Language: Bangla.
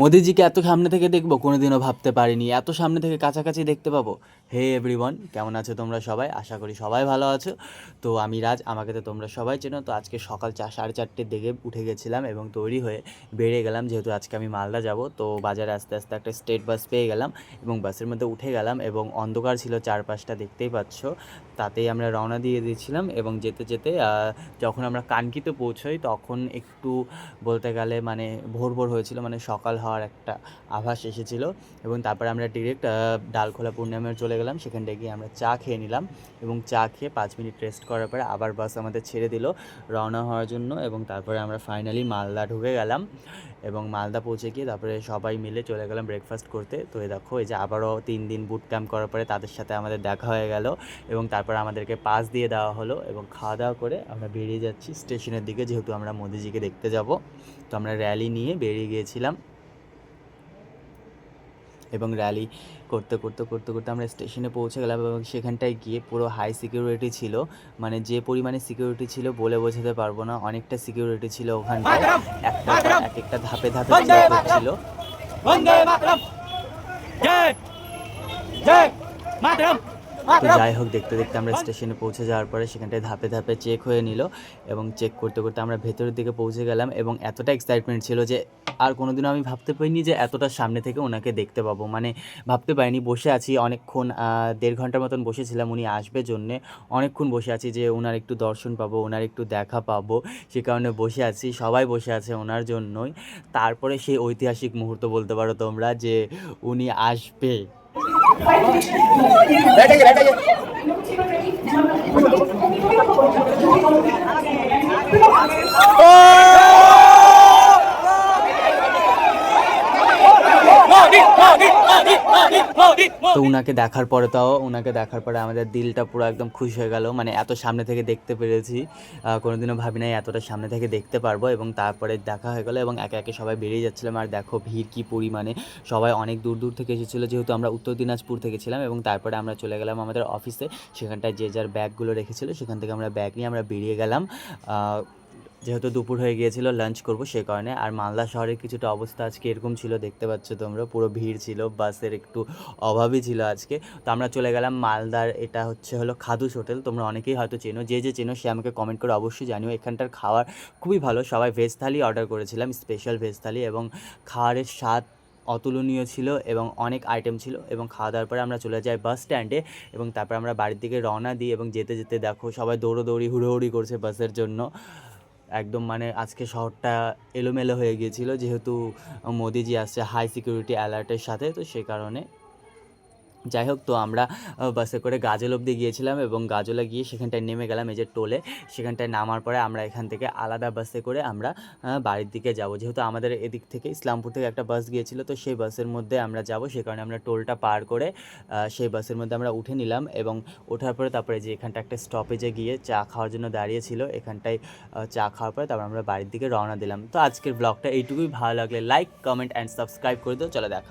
মোদিজিকে এত সামনে থেকে দেখব কোনোদিনও ভাবতে পারিনি। এত সামনে থেকে কাছাকাছি দেখতে পাবো। হে এভরিওয়ান কেমন আছো তোমরা সবাই? আশা করি সবাই ভালো আছো। তো আমি রাজ, আমাকে তো তোমরা সবাই চেনো। তো আজকে সকাল চার সাড়ে চারটের দিকে উঠে গেছিলাম এবং তৈরি হয়ে বেরিয়ে গেলাম। যেহেতু আজকে আমি মালদা যাব, তো বাজারে আস্তে আস্তে একটা স্টেট বাস পেয়ে গেলাম এবং বাসের মধ্যে উঠে গেলাম এবং অন্ধকার ছিল চারপাশটা দেখতেই পাচ্ছ। তাতেই আমরা রওনা দিয়ে দিয়েছিলাম এবং যেতে যেতে যখন আমরা কানকিতে পৌঁছই, তখন একটু বলতে গেলে মানে ভোর ভোর হয়েছিল মানে সকাল হওয়ার একটা আভাস এসেছিল এবং তারপরে আমরা ডিরেক্ট ডালখোলা পূর্ণিমায় চলে গেলাম, সেখানটায় গিয়ে আমরা চা খেয়ে নিলাম এবং চা খেয়ে পাঁচ মিনিট রেস্ট করার পরে আবার বাস আমাদের ছেড়ে দিল, রওনা হওয়ার জন্য এবং তারপরে আমরা ফাইনালি মালদা ঢুকে গেলাম এবং মালদা পৌঁছে গিয়ে তারপরে সবাই মিলে চলে গেলাম ব্রেকফাস্ট করতে। তো এই দেখো, এই যে আবারও তিন দিন বুট ক্যাম্প করার পরে তাদের সাথে আমাদের দেখা হয়ে গেল এবং তারপর আমাদেরকে পাস দিয়ে দেওয়া হলো এবং খাওয়া দাওয়া করে আমরা বেরিয়ে যাচ্ছি স্টেশনের দিকে, যেহেতু আমরা মোদিজিকে দেখতে যাব। তো আমরা র্যালি নিয়ে বেরিয়ে গিয়েছিলাম। এবং র্যালি করতে করতে করতে করতে আমরা স্টেশনে পৌঁছে গেলাম এবং সেখানটায় গিয়ে পুরো হাই সিকিউরিটি ছিল। মানে যে পরিমাণে সিকিউরিটি ছিল বলে বোঝাতে পারব না। অনেকটা সিকিউরিটি ছিল ওখানটায়। একটা এক একটা ধাপে ধাপে ছিল। জয়! জয়! মাতরম! তো যাই হোক দেখতে দেখতে আমরা স্টেশনে পৌঁছে যাওয়ার পরে সেখানটায় ধাপে ধাপে চেক হয়ে নিল এবং চেক করতে করতে আমরা ভেতরের দিকে পৌঁছে গেলাম এবং এতটা এক্সাইটমেন্ট ছিল যে আর কোনোদিনও আমি ভাবতে পারিনি যে এতটা সামনে থেকে ওনাকে দেখতে পাবো। মানে ভাবতে পারিনি বসে আছি অনেকক্ষণ দেড় ঘণ্টার মতন বসেছিলাম উনি আসবে জন্যে। অনেকক্ষণ বসে আছি যে ওনার একটু দর্শন পাবো ওনার একটু দেখা পাবো। সে কারণে বসে আছি সবাই বসে আছে ওনার জন্যই। তারপরে সেই ঐতিহাসিক মুহূর্ত বলতে পারো তোমরা যে উনি আসবে। 来大姨，来大姨。তো উনাকে দেখার পরে তাও উনাকে দেখার পরে আমাদের দিলটা পুরো একদম খুশি হয়ে গেল। মানে এত সামনে থেকে দেখতে পেরেছি। কোনোদিনও ভাবি নাই এতটা সামনে থেকে দেখতে পারব এবং তারপরে দেখা হয়ে গেলো এবং একে একে সবাই বেরিয়ে যাচ্ছিলাম। আর দেখো ভিড় কী পরিমাণে। সবাই অনেক দূর দূর থেকে এসেছিল, যেহেতু আমরা উত্তর দিনাজপুর থেকে ছিলাম এবং তারপরে আমরা চলে গেলাম আমাদের অফিসে সেখানটায় যে যার ব্যাগগুলো রেখেছিল, সেখান থেকে আমরা ব্যাগ নিয়ে আমরা বেরিয়ে গেলাম। যেহেতু দুপুর হয়ে গিয়েছিল লাঞ্চ করব সে কারণে। আর মালদা শহরের কিছুটা অবস্থা আজকে এরকম ছিল, দেখতে পাচ্ছ তোমরা। পুরো ভিড় ছিল, বাসের একটু অভাবই ছিল আজকে। তো আমরা চলে গেলাম মালদার, এটা হচ্ছে হলো খাদুস হোটেল। তোমরা অনেকেই হয়তো চেনো, যে যে চেনো সে আমাকে কমেন্ট করে অবশ্যই জানিও। এখানটার খাওয়ার খুবই ভালো। সবাই ভেজ থালি অর্ডার করেছিলাম স্পেশাল ভেজ থালি এবং খাওয়ারের স্বাদ অতুলনীয় ছিল এবং অনেক আইটেম ছিল এবং খাওয়া দাওয়ার পরে আমরা চলে যাই বাস স্ট্যান্ডে এবং তারপর আমরা বাড়ির দিকে রওনা দিই এবং যেতে যেতে দেখো সবাই দৌড়োদৌড়ি, হুড়োহুড়ি করছে বাসের জন্য। একদম মানে আজকে শহরটা এলোমেলো হয়ে গিয়েছিল, যেহেতু মোদিজি আসছে হাই সিকিউরিটি অ্যালার্টের সাথে, তো সে কারণে যাই হোক, তো আমরা বাসে করে গাজল অব্দি গিয়েছিলাম এবং গাজলে গিয়ে সেখানটায় নেমে গেলাম এই যে টোলে। সেখানটায় নামার পরে আমরা এখান থেকে আলাদা বাসে করে আমরা বাড়ির দিকে যাব। যেহেতু আমাদের এদিক থেকে ইসলামপুর থেকে একটা বাস গিয়েছিল, তো সেই বাসের মধ্যে আমরা যাব। সে কারণে আমরা টোলটা পার করে সেই বাসের মধ্যে আমরা উঠে নিলাম এবং ওঠার পরে তারপরে যে এখানটা একটা স্টপেজে গিয়ে চা খাওয়ার জন্য দাঁড়িয়েছিল এখানটায় চা খাওয়ার পরে তারপর আমরা বাড়ির দিকে রওনা দিলাম। তো আজকের ব্লগটা এইটুকুই। ভালো লাগলে লাইক কমেন্ট অ্যান্ড সাবস্ক্রাইব করে দিও। চলো দেখা